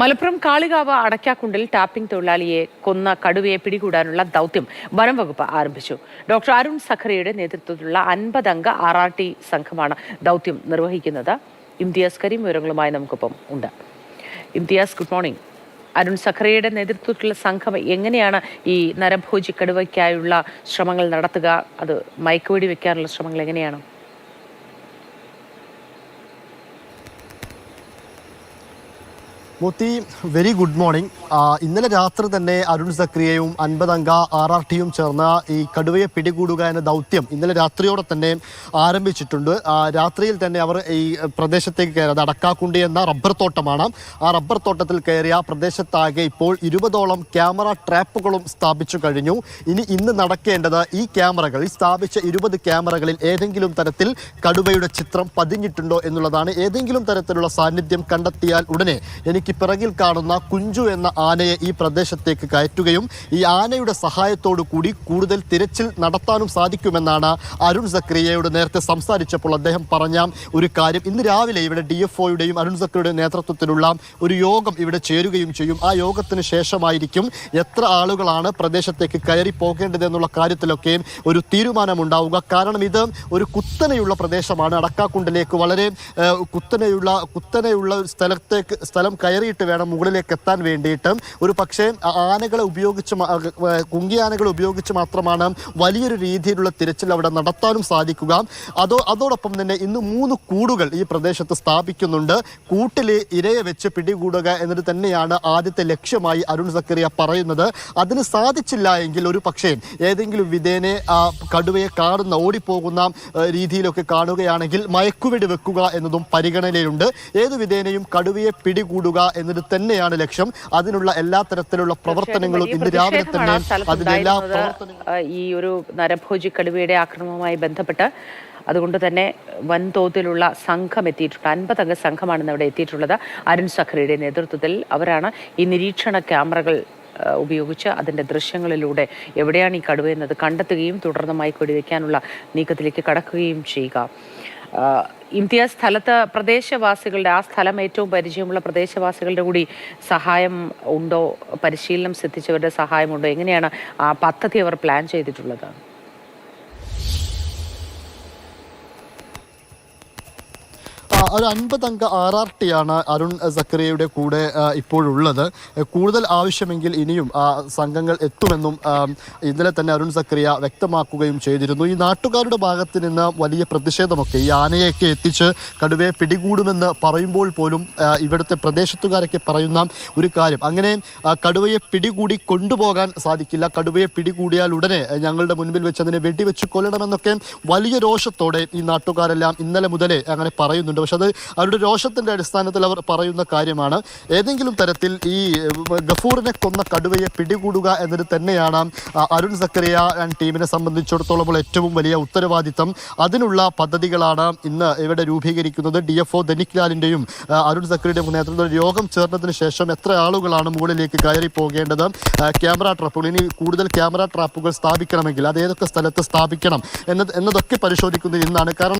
Malappuram Kalikavu അടയ്ക്കാക്കുണ്ടിൽ tapping തൊഴിലാളിയെ കൊന്ന കടുവയെ പിടികൂടാനുള്ള ദൗത്യം വനം വകുപ്പ് ആരംഭിച്ചു. ഡോക്ടർ അരുൺ സഖറിയുടെ നേതൃത്വത്തിലുള്ള അൻപതംഗ ആർ ആർ ടി സംഘമാണ് ദൗത്യം നിർവഹിക്കുന്നത്. ഇംതിയാസ് കരീം വിവരങ്ങളുമായി നമുക്കൊപ്പം ഉണ്ട്. Imtiaz good morning. അരുൺ സഖറിയുടെ നേതൃത്വത്തിലുള്ള സംഘം എങ്ങനെയാണ് ഈ നരഭോജി കടുവയ്ക്കായുള്ള ശ്രമങ്ങൾ നടത്തുക? അത് മയക്കുവെടി വെക്കാനുള്ള ശ്രമങ്ങൾ എങ്ങനെയാണ്? മോത്തി വെരി ഗുഡ് മോർണിംഗ് ഇന്നലെ രാത്രി തന്നെ അരുൺ സക്രിയയും അൻപതംഗ ആർ ആർ ടിയും ചേർന്ന ഈ കടുവയെ പിടികൂടുക എന്ന ദൗത്യം ഇന്നലെ രാത്രിയോടെ തന്നെ ആരംഭിച്ചിട്ടുണ്ട്. രാത്രിയിൽ തന്നെ അവർ ഈ പ്രദേശത്തേക്ക് കയറി അടക്കാക്കുണ്ടി എന്ന റബ്ബർ തോട്ടമാണ്. ആ റബ്ബർ തോട്ടത്തിൽ കയറിയ പ്രദേശത്താകെ ഇപ്പോൾ ഇരുപതോളം ക്യാമറ ട്രാപ്പുകളും സ്ഥാപിച്ചു കഴിഞ്ഞു. ഇനി ഇന്ന് നടക്കേണ്ടത് ഈ ക്യാമറകൾ സ്ഥാപിച്ച ഇരുപത് ക്യാമറകളിൽ ഏതെങ്കിലും തരത്തിൽ കടുവയുടെ ചിത്രം പതിഞ്ഞിട്ടുണ്ടോ എന്നുള്ളതാണ്. ഏതെങ്കിലും തരത്തിലുള്ള സാന്നിധ്യം കണ്ടെത്തിയാൽ ഉടനെ എനിക്ക് പിറകിൽ കാണുന്ന കുഞ്ചു എന്ന ആനയെ ഈ പ്രദേശത്തേക്ക് കയറ്റുകയും ഈ ആനയുടെ സഹായത്തോടു കൂടി കൂടുതൽ തിരച്ചിൽ നടത്താനും സാധിക്കുമെന്നാണ് അരുൺ സക്രിയയോട് നേരത്തെ സംസാരിച്ചപ്പോൾ അദ്ദേഹം പറഞ്ഞ ഒരു കാര്യം. ഇന്ന് രാവിലെ ഇവിടെ ഡി എഫ് ഒയുടെയും അരുൺ സക്രിയുടെ നേതൃത്വത്തിലുള്ള ഒരു യോഗം ഇവിടെ ചേരുകയും ചെയ്യും. ആ യോഗത്തിന് ശേഷമായിരിക്കും എത്ര ആളുകളാണ് പ്രദേശത്തേക്ക് കയറി പോകേണ്ടത് എന്നുള്ള കാര്യത്തിലൊക്കെ ഒരു തീരുമാനമുണ്ടാവുക. കാരണം ഇത് ഒരു കുത്തനെയുള്ള പ്രദേശമാണ്. അടക്കാക്കുണ്ടിലേക്ക് വളരെ കുത്തനെയുള്ള കുത്തനെയുള്ള സ്ഥലത്തേക്ക് സ്ഥലം കയറിയിട്ട് വേണം മുകളിലേക്ക് എത്താൻ വേണ്ടിയിട്ട്. ഒരു പക്ഷേ ആനകളെ ഉപയോഗിച്ച് കുങ്കിയാനകളെ ഉപയോഗിച്ച് മാത്രമാണ് വലിയൊരു രീതിയിലുള്ള തിരച്ചിൽ അവിടെ നടത്താനും സാധിക്കുക. അതോ അതോടൊപ്പം തന്നെ ഇന്ന് മൂന്ന് കൂടുകൾ ഈ പ്രദേശത്ത് സ്ഥാപിക്കുന്നുണ്ട്. കൂട്ടിലെ ഇരയെ വെച്ച് പിടികൂടുക എന്നത് തന്നെയാണ് ആദ്യത്തെ ലക്ഷ്യമായി അരുൺ സക്കറിയ പറയുന്നത്. അതിന് സാധിച്ചില്ല എങ്കിൽ ഒരു പക്ഷേ ഏതെങ്കിലും വിധേനെ കടുവയെ കാണുന്ന ഓടിപ്പോകുന്ന രീതിയിലൊക്കെ കാണുകയാണെങ്കിൽ മയക്കുവെടി വെക്കുക എന്നതും പരിഗണനയിലുണ്ട്. ഏത് വിധേനയും കടുവയെ പിടികൂടുക എന്നത് തന്നെയാണ് ലക്ഷ്യം. അതിനുള്ള എല്ലാ തരത്തിലുള്ള പ്രവർത്തനങ്ങളും ഇന്ന് രാവിലെ തന്നെ അതിന്റെ എല്ലാ ഈ ഒരു നരഭോജി കടുവയുടെ ആക്രമണവുമായി ബന്ധപ്പെട്ട്. അതുകൊണ്ട് തന്നെ വൻതോതിലുള്ള സംഘം എത്തിയിട്ടുണ്ട്. അൻപതംഗ സംഘമാണ് അവിടെ എത്തിയിട്ടുള്ളത് അരുൺ സഖറിയുടെ നേതൃത്വത്തിൽ. അവരാണ് ഈ നിരീക്ഷണ ക്യാമറകൾ ഉപയോഗിച്ച് അതിന്റെ ദൃശ്യങ്ങളിലൂടെ എവിടെയാണ് ഈ കടുവ എന്നത് കണ്ടെത്തുകയും തുടർന്ന് മൈക്കൊടി വയ്ക്കാനുള്ള നീക്കത്തിലേക്ക് കടക്കുകയും ചെയ്യുക. ഇംതിയാസ് സ്ഥലത്ത് പ്രദേശവാസികളുടെ ആ സ്ഥലം ഏറ്റവും പരിചയമുള്ള പ്രദേശവാസികളുടെ കൂടി സഹായം ഉണ്ടോ? പരിശീലനം സിദ്ധിച്ചവരുടെ സഹായമുണ്ടോ? എങ്ങനെയാണ് ആ പദ്ധതി അവർ പ്ലാൻ ചെയ്തിട്ടുള്ളത്? ഒരു അൻപതംഗ ആർ ആർ ടി ആണ് അരുൺ സക്കറിയയുടെ കൂടെ ഇപ്പോഴുള്ളത്. കൂടുതൽ ആവശ്യമെങ്കിൽ ഇനിയും സംഘങ്ങൾ എത്തുമെന്നും ഇന്നലെ തന്നെ അരുൺ സക്കറിയ വ്യക്തമാക്കുകയും ചെയ്തിരുന്നു. ഈ നാട്ടുകാരുടെ ഭാഗത്ത് നിന്ന് വലിയ പ്രതിഷേധമൊക്കെ ഈ ആനയൊക്കെ എത്തിച്ച് കടുവയെ പിടികൂടുമെന്ന് പറയുമ്പോൾ പോലും ഇവിടുത്തെ പ്രദേശത്തുകാരൊക്കെ പറയുന്ന ഒരു കാര്യം. അങ്ങനെ കടുവയെ പിടികൂടി കൊണ്ടുപോകാൻ സാധിക്കില്ല. കടുവയെ പിടികൂടിയാൽ ഉടനെ ഞങ്ങളുടെ മുൻപിൽ വെച്ച് അതിനെ വെടിവെച്ച് കൊല്ലണമെന്നൊക്കെ വലിയ രോഷത്തോടെ ഈ നാട്ടുകാരെല്ലാം ഇന്നലെ മുതലേ അങ്ങനെ പറയുന്നുണ്ട്. പക്ഷെ അത് അവരുടെ രോഷത്തിന്റെ അടിസ്ഥാനത്തിൽ അവർ പറയുന്ന കാര്യമാണ്. ഏതെങ്കിലും തരത്തിൽ ഈ ഗഫൂറിനെ കൊന്ന കടുവയെ പിടികൂടുക എന്നത് തന്നെയാണ് അരുൺ സക്കറിയ ആൻഡ് ടീമിനെ സംബന്ധിച്ചിടത്തോളം ഏറ്റവും വലിയ ഉത്തരവാദിത്തം. അതിനുള്ള പദ്ധതികളാണ് ഇന്ന് ഇവിടെ രൂപീകരിക്കുന്നത്. ഡി എഫ് ഒ ധനിക് ലാലിന്റെയും അരുൺ സക്കറിയുടെയും നേതൃത്വത്തിൽ യോഗം ചേർന്നതിന് ശേഷം എത്ര ആളുകളാണ് മുകളിലേക്ക് കയറി പോകേണ്ടത് ക്യാമറ ട്രാപ്പുകൾ. ഇനി കൂടുതൽ ക്യാമറ ട്രാപ്പുകൾ സ്ഥാപിക്കണമെങ്കിൽ അത് ഏതൊക്കെ സ്ഥലത്ത് സ്ഥാപിക്കണം എന്നത് എന്നതൊക്കെ പരിശോധിക്കുന്നത് ഇന്നാണ്. കാരണം